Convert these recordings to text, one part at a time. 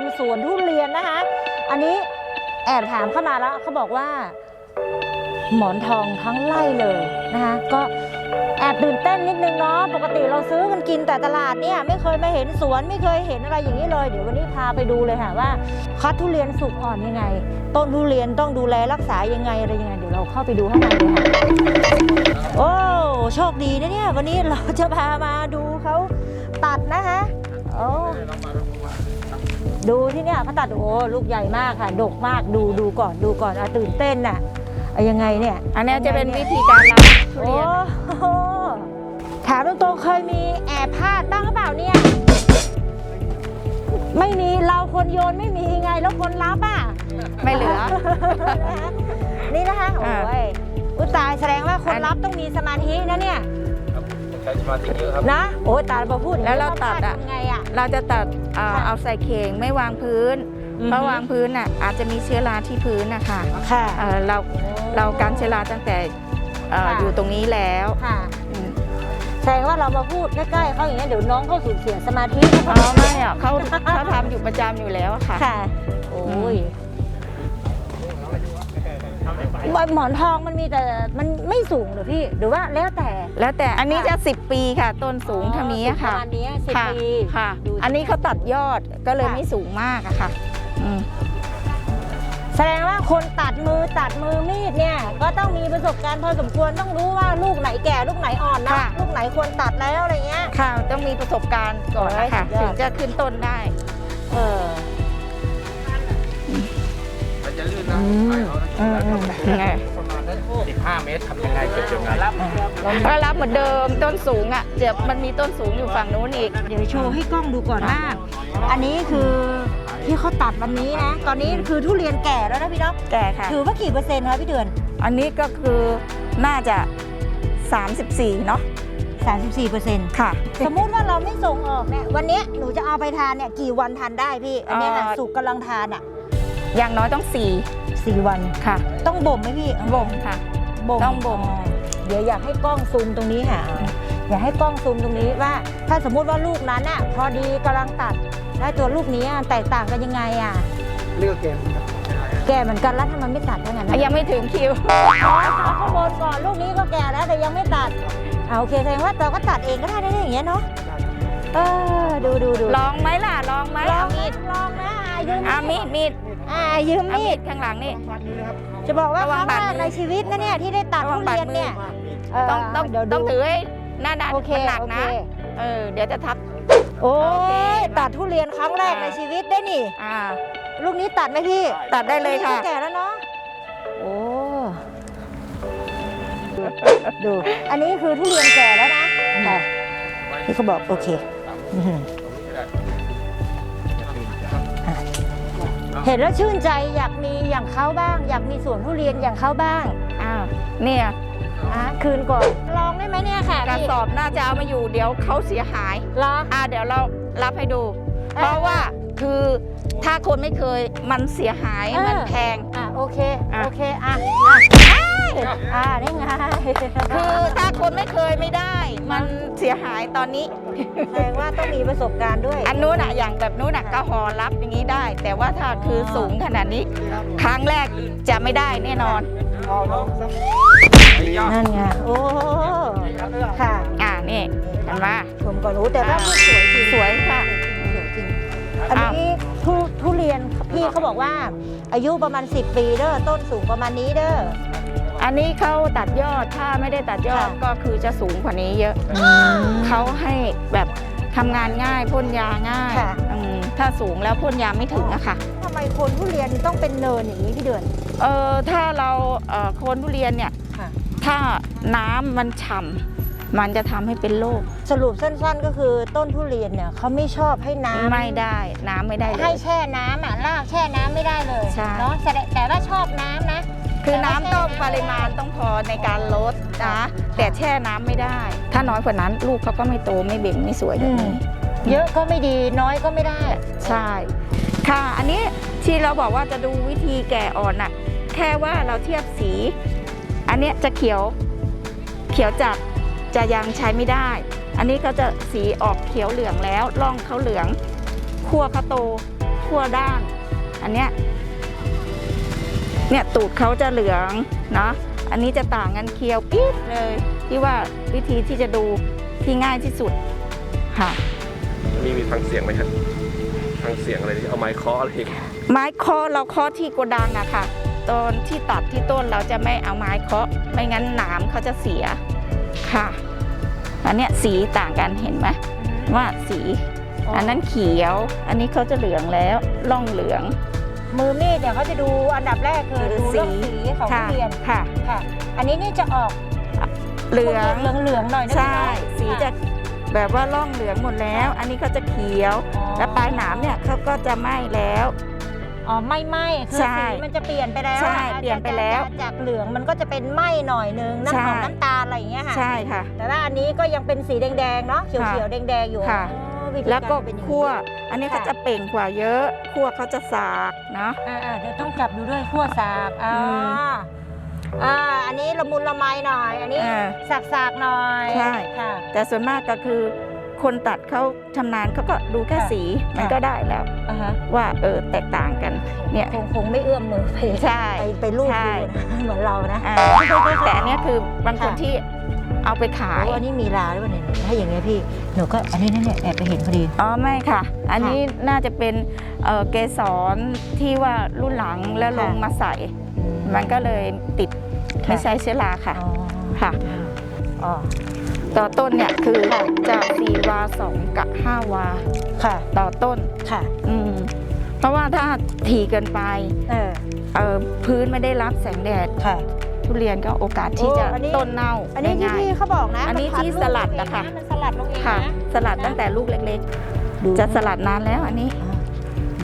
มสวนทุเรียนนะคะ อันนี้แอบถามเข้ามาแล้วเขาบอกว่า หมอนทองทั้งไร่เลยนะคะ ก็แอบตื่นเต้นนิดนึงเนาะปกติเราซื้อกันกินแต่ตลาดเนี่ยไม่เคยมาเห็นสวนไม่เคยเห็นอะไรอย่างนี้เลย เดี๋ยววันนี้พาไปดูเลยค่ะว่าคัดทุเรียนสุกอ่อนยังไง ต้นทุเรียนต้องดูแลรักษายังไงอะไรยังไงเดี๋ยวเราเข้าไปดูข้างในเลยค่ะโอ้โชคดีนะเนี่ย วันนี้เราจะพามาดูเขาตัดนะคะโอ้ ดูที่เนี่ยเขาตัดโอ้ลูกใหญ่มากค่ะ ดกมากดูดูก่อนดูก่อนอะตื่นเต้นน่ะอะยังไงเนี่ยอันเนี้ยจะเป็นวิธีการรับทุโอ้เรียนโหถามตรงๆเคยมีแอบพลาดบ้างหรือเปล่าเนี่ย ไม่มีเราคนโยนไม่มีไงแล้วคนรับอะไม่เหลือ นี่นะคะโอ้อ่ายอุยตายแสดงว่าคนอันรับต้องมีสมาธินะเนี่ยใช้สมาธิเยอะครับ นะ โอ้ยตายพอพูดอย่งนี้แล้วเราตัดอะทำไงอะ เราจะตัดเอ่อค่ะเอาใส่เข่งไม่วางพื้นอือฮึ เพราะวางพื้นน่ะอาจจะมีเชื้อราที่พื้นนะคะค่ะ เอ่อเราเราการเชื้อราตั้งแต่เอ่อค่ะ อยู่ตรงนี้แล้วค่ะอืมแสดงว่าเรามาพูดใกล้ๆเขาอย่างนี้ยเดี๋ยวน้องเขาสูญเสียสมาธิอ๋อไม่อะเขาเขาทำอยู่ประจำอยู่แล้วอะค่ะ ค่ะ โอ้ย หมอนทองมันมีแต่มันไม่สูงเหรอพี่ หรือว่าแล้วแต่ แล้วแต่อันนี้ค่ะจะ 10 ปีค่ะ ต้นสูงเท่านี้อะค่ะประมาณนี้สิบค่ะปีค่ะ ดูสิ อันนี้เขาตัดยอดก็เลยค่ะ ไม่สูงมากอะค่ะอืมแสดงว่าคนตัดมือตัดมือมีดเนี่ย ก็ต้องมีประสบการณ์พอสมควรต้องรู้ว่าลูกไหนแก่ลูกไหนอ่อนนะค่ะลูกไหนควรตัดแล้วอะไรเงี้ย ค่ะต้องมีประสบการณ์ก่อนนะคะโอ้ยสุดยอด ถึงจะขึ้นต้นได้ เออ มันจะลื่นนะอืมไปเอานะอืมอืมยังไงประมาณนั้น15 เมตรทำยังไงเก็บยังไงรับก็รับเหมือนเดิมต้นสูงอะเดี๋ยวมันมีต้นสูงอยู่ฝั่งนู้นอีก เดี๋ยวโชว์ให้กล้องดูก่อนว่าอันนี้คือที่เขาตัดวันนี้นะ ตอนนี้คือทุเรียนแก่แล้วนะพี่น้องแก่ค่ะ ถือว่ากี่เปอร์เซ็นต์คะพี่เดือน อันนี้ก็คือน่าจะ 34 เนาะ34เปอร์เซ็นต์ค่ะ สมมุติว่าเราไม่ส่งออกเนี่ยวันเนี้ยหนูจะเอาไปทานเนี่ยกี่วันทานได้พี่ อันเนี้ยค่ะเอ่อสุกกำลังทานอะ อย่างน้อยต้องสี่วัน4ค่ะต้องบ่มไหมพี่บ่มค่ะบ่มต้องบ่มเดี๋ยวอยากให้กล้องซูมตรงนี้ค่ะ อยากให้กล้องซูมตรงนี้ว่า ถ้าสมมุติว่าลูกนั้นอะพอดีกำลังตัดแล้วตัวลูกนี้อะแตกต่างกันยังไงอะเลือกเกมแก่เหมือนกันแล้วทำไมไม่ตัดทั้งนั้นอะยังไม่ถึงคิวอ๋อเอาข้างบนก่อนลูกนี้ก็แก่แล้วแต่ยังไม่ตัดอ่าโอเคแสดงว่าเราก็ตัดเองก็ได้ได้อย่างเงี้ยเนาะเออดูดูดูลองไหมล่ะลองไหมลอเอางมีดลองนะอะยืมเอามีดมีด อ่ายืมเอามีมีดดข้างหลังนี่จะบอกว่าระควังรั้งบาดแรกมือในชีวิตนะเนี่ยที่ได้ตัดระวัทุงบาด เรียนเนี่ยเต้องต้องเดี๋ยวดูต้องถือให้หน้าด้านโอเคมันหนักโอเคนะเออ เดี๋ยวจะทับ โอ้โอเคยตัดทุเรียนครั้งแรกในชีวิตได้นี่ อ่า ลูกนี้ตัดไหมพี่ตัดได้เลยค่ะลูกนี้ก็แก่แล้วเนาะโอ้ดู อันนี้คือทุเรียนแก่แล้วนะค่ะนี่เขาบอกโอเคอื้อหือ เห็นแล้วชื่นใจอยากมีอย่างเขาบ้าง อยากมีสวนทุเรียนอย่างเขาบ้างอ้าวเนี่ยอะคืนก่อนลองได้ไหมเนี่ยค่ะกระพี่สอบน่าจะเอามาอยู่เดี๋ยวเขาเสียหายเหรออ่าเดี๋ยวเรารับให้ดูอ่าเพราะว่าคือถ้าคนไม่เคยมันเสียหายอ่ามัมันแพงอะโอเคอะโอเคอะ อะอะนี่ไงคือถ้าคนไม่เคยไม่ได้ มันเสียหายตอนนี้ แสดงว่าต้องมีประสบการณ์ด้วย อันนู้นอะอย่างแบบนู้นอะก็หอรับอย่างนี้ได้ แต่ว่าถ้าคือสูงขนาดนี้ ครั้งแรกจะไม่ได้แน่นอนนั่นไงโอ้ค่ะอ่านี่เห็นไหมชมก่อนรู้แต่ว่าลูกสวยจริงสวยค่ะสวยจริงอันนี้ทุทุเรียนพี่เขาบอกว่าอายุประมาณ 10 ปีเด้อต้นสูงประมาณนี้เด้อ อันนี้เขาตัดยอดถ้าไม่ได้ตัดยอดค่ะ ก็คือจะสูงกว่านี้เยอะ เขาให้แบบทำงานง่ายพ่นยาง่ายค่ะ อืมถ้าสูงแล้วพ่นยาไม่ถึงอะค่ะ ทำไมคนทุเรียนต้องเป็นเนินอย่างนี้พี่เดือน เออถ้าเราเอ่อโคนทุเรียนเนี่ยค่ะ ถ้าน้ำมันฉ่ำมันจะทำให้เป็นโรคสรุปสั้นๆก็คือต้นทุเรียนเนี่ยเขาไม่ชอบให้น้ำไม่ได้ น้ำไม่ได้เลให้ย แช่น้ำอะรากแช่น้ำไม่ได้เลยใช่ เนาะแสดงแต่ว่าชอบน้ำนะ คือน้ำต้องแต่ปว่าแช่น้ำริมาณต้องพอในการลดค่ะนะแต่แช่น้ำไม่ได้ ถ้าน้อยกว่านั้นลูกเขาก็ไม่โตไม่เบ่งไม่สวยแบบนี้เยอะก็ไม่ดีน้อยก็ไม่ได้ ใช่ ค่ะ อันนี้ที่เราบอกว่าจะดูวิธีแก่อ่อนน่ะ แค่ว่าเราเทียบสี อันเนี้ยจะเขียวเขียวจัดจะยังใช้ไม่ได้ อันนี้เขาจะสีออกเขียวเหลืองแล้วร่องเขาเหลือง ขั้วเขาโตขั้วด้าน อันเนี้ย เนี่ยตูดเขาจะเหลืองเนาะอันนี้จะต่างกันเคียวปี๊ดเลยที่ว่าวิธีที่จะดูที่ง่ายที่สุดค่ะนี่มีฟังเสียงไหมครับฟังเสียงอะไรที่เอาไม้เคาะอะไรอีกไม้เคาะเราเคาะที่โกดังอะค่ะ ตอนที่ตัดที่ต้นเราจะไม่เอาไม้เคาะ ไม่งั้นหนามเขาจะเสียค่ะอันเนี้ยสีต่างกันเห็นไหมว่าสี อันนั้นเขียว อันนี้เขาจะเหลืองแล้ว ร่องเหลือง มือมีดเนี่ยเขาจะดูอันดับแรกคือดูดูเรื่องสีสีของทุค่ะเรียนค่ะค่ะ อันนี้นี่จะออกเหลืองเหลืองเหลืองๆหน่อยนะใช่พี่เนสีจะแบบว่าร่องเหลืองหมดแล้ว อันนี้เขาจะเขียวอ๋อและปลายหนามเนี่ยเขาก็จะไหม้แล้วอ๋อไม่ไหม้คือใช่สีมันจะเปลี่ยนไปแล้วใช่อะเปลี่ยนไปแล้วจากจากเหลืองมันก็จะเป็นไหม้หน่อยนึงน้ำใช่หอมน้ำตาลอะไรอย่างเงี้ยค่ะใช่ค่ะ แต่ว่าอันนี้ก็ยังเป็นสีแดงๆเนาะเขียวๆแดงๆอยู่ค่ะอ๋อ วิธีแล้วก็ารเป็นอย่างนี้ คั่ว อันนี้เขาจะเปล่งกว่าเยอะคั่วเขาจะสากเนาะ อ่าๆเดี๋ยวต้องจับดูด้วยขั้วสากอ่าอืมอ่าอันนี้ละมุนละไมหน่อย อันนี้อ่าสากๆหน่อยใช่ ค่ะ แต่ส่วนมากก็คือ คนตัดเขาชำนาญเขาก็ดูแค่ค่ะสีมันค่ะ ก็ได้แล้ว อ่าฮะว่าเออแตกต่างกัน เนี่ย คงคงไม่เอื้อมมือไปใช่ ไปไปรูปใช่ดูนะเหมือนเรานะ อ่าแต่อันเนี้ยคือบางคนค่ะ ที่ เอาไปขาย โอ้อันนี้มีลาด้วยเนี่ยถ้าอย่างเงี้ยพี่ หนูก็อันนี้นั่นเนี่ยแอบไปเห็นพอดี อ๋อไม่ค่ะ อันนี้น่าจะเป็นเอ่อเกสรที่ว่ารุ่นหลังแล้วลงค่ะมาใส่ มันก็เลยติดค่ะ ไม่ใช่เชื้อราค่ะ อ๋อค่ะ อ๋อ ต่อต้นเนี่ยคือค่ะ จะ4วา2กับ5วา ค่ะ ต่อต้น ค่ะ อืม เพราะว่าถ้าถี่เกินไปเออ เอ่อพื้นไม่ได้รับแสงแดด ค่ะ ทุเรียนก็โอกาสที่โอ้จะอันนี้ ต้นเน่าอันนี้ที่ง่าย พี่เขาบอกนะอันนี้มัพัที่ลูกสลัดเองนะคะ มันสลัดลงเองๆค่ะ นะสลัดตั้งแต่ลูกเล็กดูๆ จะสลัดนานแล้วอันนี้อ่า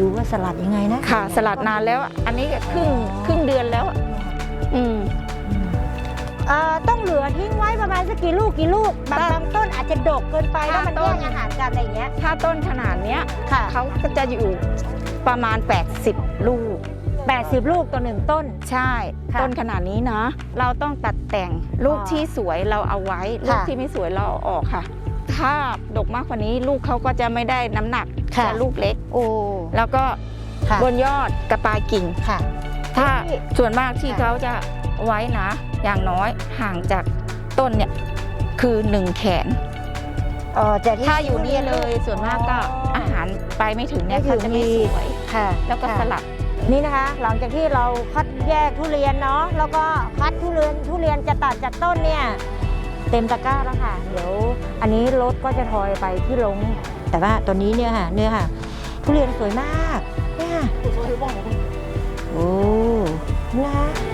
ดูว่าสลัดยังไงนะค่ะ สลัดนานแล้ว อันนี้ก็ครึ่งครึ่งเดือนแล้วอืมเอ่อต้องเหลือทิ้งไว้ประมาณสักกี่ลูกกี่ลูกบางถ้าบางต้นอาจจะดกเกินไปแล้วมันถ้าต้แย่น งอาหารกันอะไรอย่างเงี้ยถ้าต้นขนาดเนี้ยค่ะ เขาก็จะอยู่ประมาณ 80 ลูก 80 ลูกต่อหนึ่งต้น ใช่ ค่ะต้นขนาดนี้นะ เราต้องตัดแต่งลูกอ๋อที่สวยเราเอาไว้ ลูกค่ะที่ไม่สวยเราเอาออกค่ะ ถ้าดกมากกว่านี้ลูกเขาก็จะไม่ได้น้ำหนักค่ะ จะลูกเล็ก โอ้แล้วก็ค่ะบนยอดกระปลายกิ่ง ค่ะ ถ้าที่ส่วนมากที่ค่ะ เขาจะไว้นะ อย่างน้อยห่างจากต้นเนี่ยคือหนึ่งแขน เอ่อจะที่ถ้าอยู่นี่เลยส่วนมากก็อาหารไปไม่ถึงเนี่ยไม่ถึเขางจะไม่นี่สวย ค่ะแล้วก็ค่ะ สลัด นี่นะคะ หลังจากที่เราคัดแยกทุเรียนเนาะแล้วก็คัดทุเรียนทุเรียนจะตัดจากต้นเนี่ยเต็มตะกร้าแล้วค่ะ เดี๋ยวอันนี้รถก็จะทอยไปที่ลง แต่ว่าตอนนี้เนี่ยค่ะเนี่ยค่ะ ทุเรียนสวยมากเนี่ยค่ะโอ้นะคะ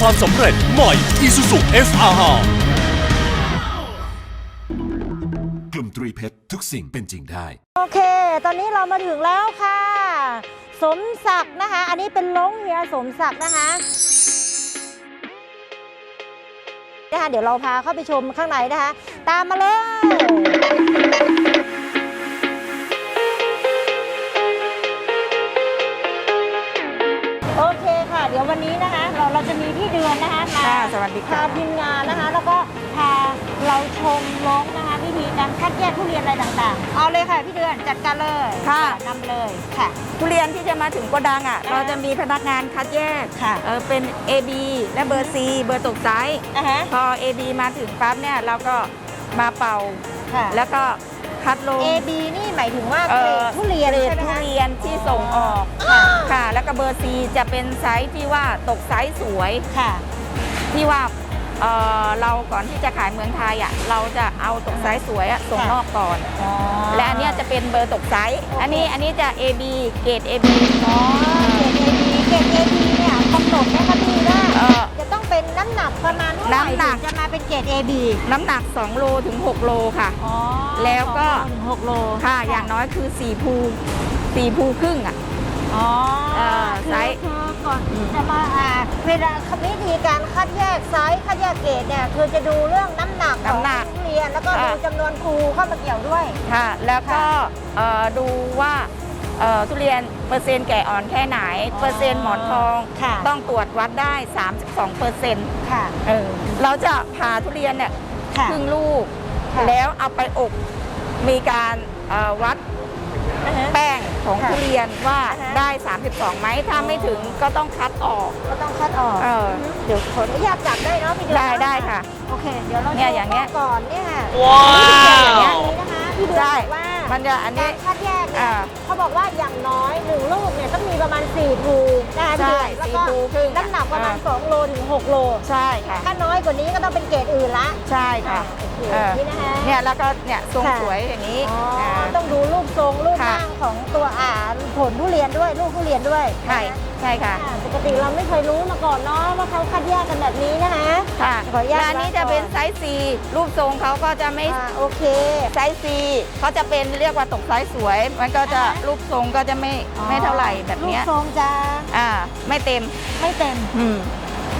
ความสำเร็จใหม่ Isuzu XRR กลุ่มตรีเพชรทุกสิ่งเป็นจริงได้ โอเค ตอนนี้เรามาถึงแล้วค่ะ สมศักดิ์นะคะ อันนี้เป็นลงเฮียสมศักดิ์นะคะนะคะ เดี๋ยวเราพาเข้าไปชมข้างในนะคะ ตามมาเลย ดี๋ยววันนี้นะคะ เราเราจะมีพี่เดือนนะคะมาค่ะสวัสดีค่ะ พาทีมงานนะคะ แล้วก็พาเราชมลงนะคะวิธีการคัดแยกทุเรียนอะไรต่างๆ เอาเลยค่ะพี่เดือนจัดการเลยค่ะ นำไปเลยค่ะ ทุเรียนที่จะมาถึงโกดังอะอ่าเราจะมีพนักงานคัดแยกค่ะ เออเป็น AB และเบอร์ C เบอร์ตกไซส์อะฮะพอ AB มาถึงปั๊บเนี่ยเราก็มาเป่า ค่ะ แล้วก็ คัดลง A B นี่หมายถึงว่าเอ่เกรอดทุเรียนเกรดใช่ไหมทุคะ เรียนที่ส่งออกค่ะ ค่ะ แล้วก็เบอร์ C จะเป็นไซส์ที่ว่าตกไซส์สวยค่ะ ที่ว่าเอ่อเราก่อนที่จะขายเมืองไทยอะเราจะเอาตกไซส์สวยอะส่งค่ะ นอกก่อนอ๋อและอันเนี้ยจะเป็นเบอร์ตกไซส์อันนี้อันนี้จะ AB เกรด AB อ๋อเกรด A B เกรด A B เนี่ยกำหนดไหมคะพี่ว่าเอ่อจะต้องเป็นน้ำหนักประมาณเท่าไหร่น้ำหนัก ถึงจะมาเป็นเกรด A B น้ำหนัก 2 โลถึง 6 โลค่ะ อ๋อแล้วก็ สองโลถึงหกโลค่ะ อย่างน้อยคือ 4 ภู4ภูครึ่งอะ อ๋อเอ่อคือไซส์คือก่อนจะมาอ่าเวลาวิธีการคัดแยกไซส์คัดแยกเกรดเนี่ยคือจะดูเรื่องน้ำหนักของน้ำหนักทุเรียนแล้วก็ค่ะดูจำนวนภูเข้ามาเกี่ยวด้วย ค่ะ แล้วก็ค่ะเอ่อดูว่าเอ่อ ทุเรียนเปอร์เซ็นต์แก่อ่อนแค่ไหน เปอร์เซ็นต์หมอนทอง ค่ะต้องตรวจวัดได้ 32เปอร์เซ็นต์ค่ะเออเราจะผ่าทุเรียนเนี่ยค่ะครึ่งลูก ค่ะแล้วเอาไปอบมีการเอ่อวัดอ่าฮะ แป้งของค่ะทุเรียนว่าอ่าฮะ ได้ 32ไหมถ้าไม่ถึงก็ต้องคัดออก ก็ต้องคัดออกเออ เดี๋ยวขออนุญาตจับได้เนาะพี่เดือนได้เนาได้ค่ะ โอเค เดี๋ยวเราเนี่ยอย่างเงี้ย ดูก่อนเนี่ยค่ะว้าวอย่างเงี้ยนะคะพี่เดือนใช่บอกว่า มันจะอันนี้การคัดแยกเนี่ยอ่า เขาบอกว่าอย่างน้อยหนึ่งลูกเนี่ยต้องมีประมาณ4ภูนะคะพี่ใช่เดือนแล้วก็สี่ภูครึ่งน้ำหนักประมาณอ่า2โลถึง6โล ใช่ค่ะ ถ้าน้อยกว่านี้ก็ต้องเป็นเกรดอื่นละ ใช่ค่ะโอเคเออนี่นะคะเนี่ยแล้วก็เนี่ยทรงค่ะ สวยอย่างนี้อ๋ออ่า ต้องดูรูปทรงรูปค่ะร่างของตัวอ่าผลทุเรียนด้วย ลูกทุเรียนด้วยใช่ นะคะใช่ค่ะอ่าปกติเราไม่เคยรู้มาก่อนเนาะว่าเขาคัดแยกกันแบบนี้นะคะ ค่ะขออนุญาตและอันนี้จะเป็นไซส์ C รูปทรงเขาก็จะไม่อ่าโอเค ไซส์ C เขาจะเป็นเรียกว่าตกไซส์สวย มันก็จะอ่าฮะ รูปทรงก็จะไม่ไม่เท่าไหร่แบบเนี้ยรูปทรงจะอ่าไม่เต็มไม่เต็ม อืม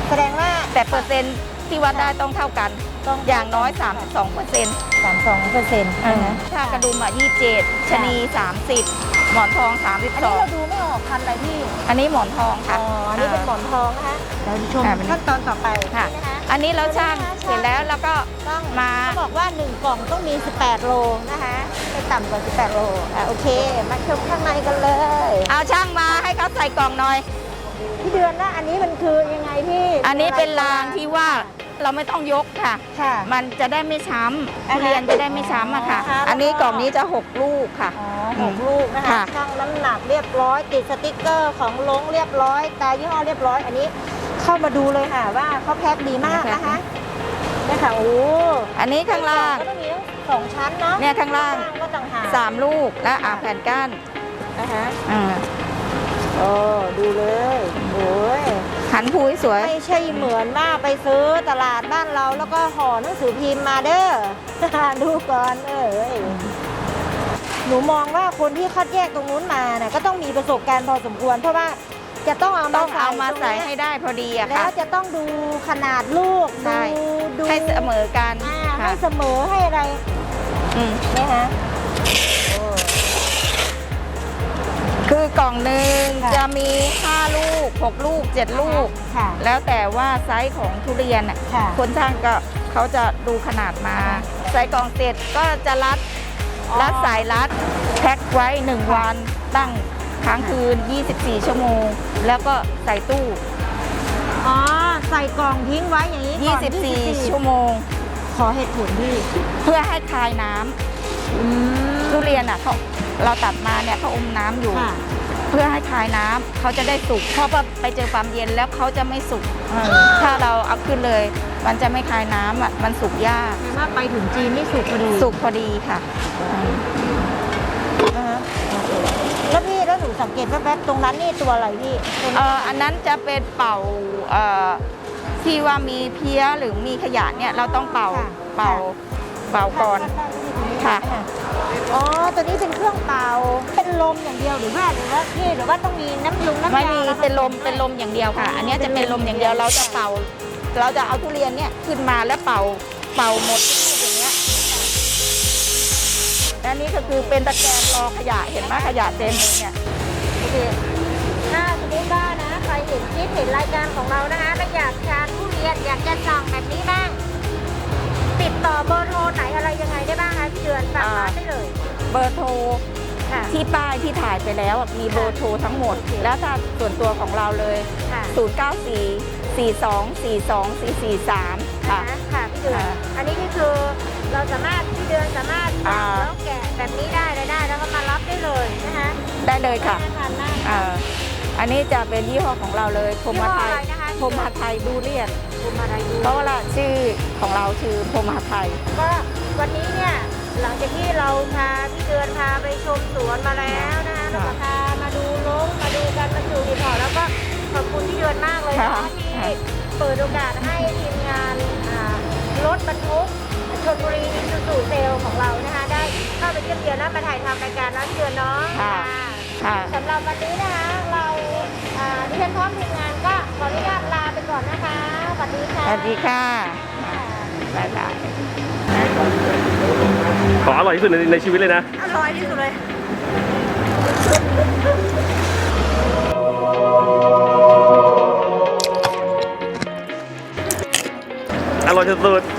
แสดงว่าแต่เปอร์เซ็นต์ ที่วัดได้ต้องเท่ากัน ต้องอย่างน้อย 32เปอร์เซ็นต์สามสองเปอร์เซ็นต์ถ้ากระดุมอะ27ชะนี 30 หมอนทอง อันนี้เรา32 ดูไม่ออกพันธุ์อะไรพี่อันนี้หมอนทองค่ะอ๋ออันนี้เป็นหมอนทองนะคะเดี๋ยวชมค่ะเป็นขั้นตอนต่อไปค่ะ นี่นะคะ อันนี้เราช่างอันนี้นะคะเสร็จแล้วแล้วก็ต้องมาเขาบอกว่า 1 กล่องต้องมี 18 โลนะคะไม่ต่ำกว่า 18 โลอะโอเค มาชมข้างในกันเลย เอาช่างมาให้เขาใส่กล่องหน่อย พี่เดือนนะอันนี้มันคือยังไงพี่อันนี้เป็นรางที่ว่า เราไม่ต้องยกค่ะ ค่ะ มันจะได้ไม่ช้ำอ่าทุฮะเรียนจะได้ไม่ช้ำอะค่ะ อ๋อค่ะ อันนี้แล้วก็กล่องนี้จะ 6 ลูกค่ะ อ๋อหกลูกนะคะค่ะช่างน้ำหนักเรียบร้อย ติดสติกเกอร์ของลงเรียบร้อย ตายี่ห้อเรียบร้อย อันนี้เข้ามาดูเลยค่ะว่าเขาแพ็คดีมากนะคะเนี่ยค่ะโอ้อันนี้ข้างล่าง ก็ต้องมีทั้งสองชั้นเนาะเนี่ยข้างล่าง ก็ต่างหาก3ลูกและอ่าแผ่นก้านนะคะ อ่า โอ้ดูเลยโอ้ยขันพูให้สวย ไม่ใช่เหมือนว่าไปซื้อตลาดบ้านเราแล้วก็ห่อหนังสือพิมพ์มาเด้อ ดูก่อนเอ้ยหนูมองว่าคนที่คัดแยกตรงนู้นมาเนี่ยก็ต้องมีประสบการณ์พอสมควร เพราะว่าจะต้องเอาต้มาองเอามาใส่ตรงให้เนี้ยได้พอดีอะแล้ค่ะวจะต้องดูขนาดลูกใช่ดูดูให้เสมอกันอ่าค่ะให้เสมอให้อะไร อืม นะคะ อกล่องหนึ่งค่ะ จะมี 5 ลูก 6 ลูก 7 ลูก ค่ะ แล้วแต่ว่าไซส์ของทุเรียนอะค่ะ คนช่างก็เขาจะดูขนาดมา ใส่กล่องเสร็จก็จะรัดอ๋อ รัดสายรัดแพ็คไว้ 1 วัน ตั้งค้างคืน 24 ชั่วโมง แล้วก็ใส่ตู้ อ๋อ ใส่กล่องทิ้งไว้อย่างนี้ก่อน24 ชั่วโมง ขอเหตุผลพี่เพื่อให้คลายน้ำทุเรียนอะเขาเราตัดมาเนี่ยเขาอมน้ำอยู่ ค่ะ เพื่อให้คลายน้ำเขาจะได้สุกเพราะว่าไปเจอความเย็นแล้วเขาจะไม่สุกเออถ้าเราเอาขึ้นเลย มันจะไม่คลายน้ำอะมันสุกยากแปลว่าไปถึงจีนนี่สุกพอดีสุกพอดีค่ะนะฮะแล้วพี่แล้วหนูสังเกตแป๊บๆตรงนั้นนี่ตัวอะไรพี่เป็นเอ่ออันนั้นจะเป็นเป่าเอ่อที่ว่ามีเพี้ยหรือมีขยะเนี่ยเราต้องเป่าค่ะเป่าเป่าก่อนค่ะ อ๋อ ตัวนี้เป็นเครื่องเป่า เป็นลมอย่างเดียวหรือว่าหรือว่าพี่หรือว่าต้องมีน้ำยุงน้ำยาไม่มีแล้วคะเป็นลมเป็นลมอย่างเดียวค่ะ อันเนี้ยจะเป็นลมอย่างเดียวเราจะเป่า เราจะเอาทุเรียนเนี่ยขึ้นมาแล้วเป่าเป่าหมดทุกลูกอย่างเงี้ยและนี่ก็คือเป็นตะแกรงรอขยะเห็นไหมขยะเต็มเลยเนี่ยโอเคถ้าสมมติว่านะใครเห็นคลิปเห็นรายการของเรานะคะแล้วอยากทานทุเรียนอยากจะสั่งแบบนี้บ้าง ติดต่อเบอร์โทรไหนอะไรยังไงได้บ้างคะพี่เดือนฝากร้านได้เลยเบอร์โทรค่ะ ที่ป้ายที่ถ่ายไปแล้วอะมีเบอร์โทรทั้งหมดแล้วถ้าส่วนตัวของเราเลย ค่ะ094 42 42 443 ค่ะ นะคะค่ะพี่เดือนค่ะอันนี้ก็คือเราสามารถพี่เดือนสามารถสั่งอ่า แล้วแกะแบบนี้ได้เลยได้แล้วก็มารับได้เลยนะคะได้เลยค่ะน่าทานมากอ่าอันนี้จะเป็นยี่ห้อของเราเลยพรหมไทยยี่ห้ออะไรนะคะ พรหมไทยดูเรียน คุณมารายูเพราะว่าชื่อของเราชื่อพรหมไทยก็วันนี้เนี่ยหลังจากที่เราพาพี่เดือนพาไปชมสวนมาแล้วนะคะแล้วก็พามาดูนกมาดูการบรรจุรีพอร์ตแล้วก็ขอบคุณพี่เดือนมากเลยนะค่ะที่เปิดโอกาสให้ทีมงานอ่ารถบรรทุกชลบุรีอิสุสุเซลของเรานะคะได้เข้าไปเยี่ยมเยียนและมาถ่ายทำรายการร้านเดือนเนาะค่ะค่ะสำหรับวันนี้นะคะเราอ่าดิฉันพร้อมทีมงานก็ขออนุญาตลาไปก่ อนนะคะ สวัสดีค่ะ สวัสดีค่ะบ๊ายบายขออร่อยที่สุดในในชีวิตเลยนะ อร่อยที่สุดเลยอร่อยสุดห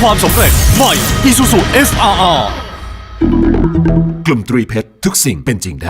ความสำเร็จใหม่ Isuzu SRR กลุ่มตรีเพชรทุกสิ่งเป็นจริงได้